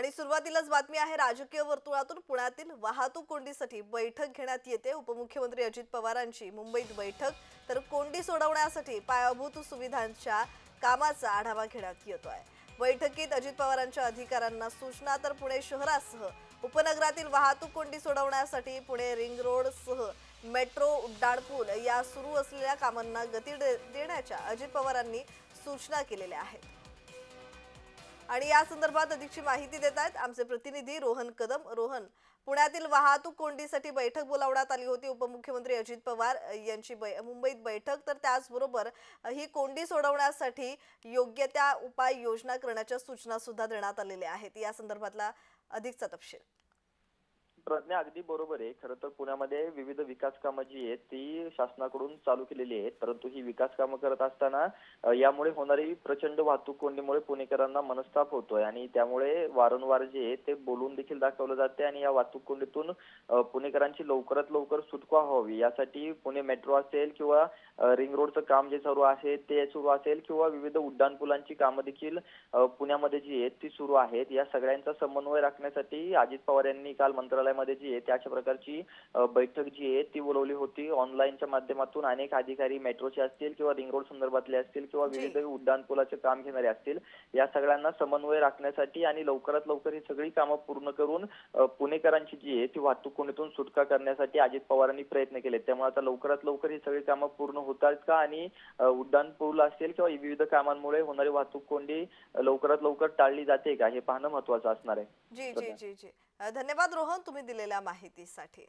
आणि सुरुवातीलाच बातमी आहे राजकीय वर्तुळातून पुण्यातील वाहतूक कोंडीसाठी बैठक घेण्यात येते. उपमुख्यमंत्री अजित पवारांची मुंबईत बैठक. तर कोंडी सोडवण्यासाठी पायाभूत सुविधांच्या कामाचा आढावा घेण्यात येतो आहे बैठकीत अजित पवारांच्या अधिकाऱ्यांना सूचना तर पुणे शहरासह उपनगरातील वाहतूक कोंडी सोडवण्यासाठी पुणे रिंग रोडसह मेट्रो उड्डाणपूल या सुरू असलेल्या कामांना गती दे- देण्याच्या अजित पवारांनी सूचना केलेल्या आहेत. आणि या संदर्भात अधिकची माहिती देत आहेत आमचे प्रतिनिधी रोहन कदम. रोहन पुण्यातील वाहतूक कोंडीसाठी बैठक बोलावण्यात आली होती. उपमुख्यमंत्री अजित पवार यांची बै- मुंबईत बैठक. तर त्याचबरोबर ही कोंडी सोडवण्यासाठी योग्य त्या उपाययोजना करण्याच्या सूचना सुद्धा देण्यात आलेल्या आहेत. या संदर्भातला अधिकचा तपशील. प्रज्ञा अगदी बरोबर आहे. खरं तर पुण्यामध्ये विविध विकास कामं जी आहेत ती शासनाकडून चालू केलेली आहेत. परंतु ही विकास कामं करत असताना यामुळे होणारी प्रचंड वाहतूक कोंडीमुळे पुणेकरांना मनस्ताप होतोय. आणि त्यामुळे वारंवार जे आहे ते बोलून देखील दाखवलं जाते आणि या वाहतूक कोंडीतून पुणेकरांची लवकरात लवकर सुटका व्हावी. यासाठी पुणे मेट्रो असेल किंवा रिंग रोडचं काम जे सुरू आहे ते सुरू असेल किंवा विविध उड्डाणपुलांची कामं देखील पुण्यामध्ये जी आहेत ती सुरू आहेत. या सगळ्यांचा समन्वय राखण्यासाठी अजित पवार यांनी काल मंत्रालय मंत्रालयामध्ये जी आहे त्या अशा प्रकारची बैठक जी आहे ती बोलवली होती. ऑनलाईनच्या माध्यमातून अनेक अधिकारी मेट्रोचे असतील किंवा रिंग रोड संदर्भातले असतील किंवा. विविध उड्डाणपुलाचे काम घेणारे असतील या सगळ्यांना समन्वय राखण्यासाठी आणि लवकरात लवकर ही सगळी कामं पूर्ण करून पुणेकरांची जी आहे ती वाहतूक कोंडीतून सुटका करण्यासाठी अजित पवारांनी प्रयत्न केले. त्यामुळे आता लवकरात लवकर ही सगळी कामं पूर्ण होतात का आणि उड्डाण पूल असेल किंवा विविध कामांमुळे होणारी वाहतूक कोंडी लवकरात लवकर टाळली जाते का? हे पाहणं महत्वाचं असणार आहे. जी जी जी जी. धन्यवाद रोहन तुम्ही दिलेल्या माहितीसाठी.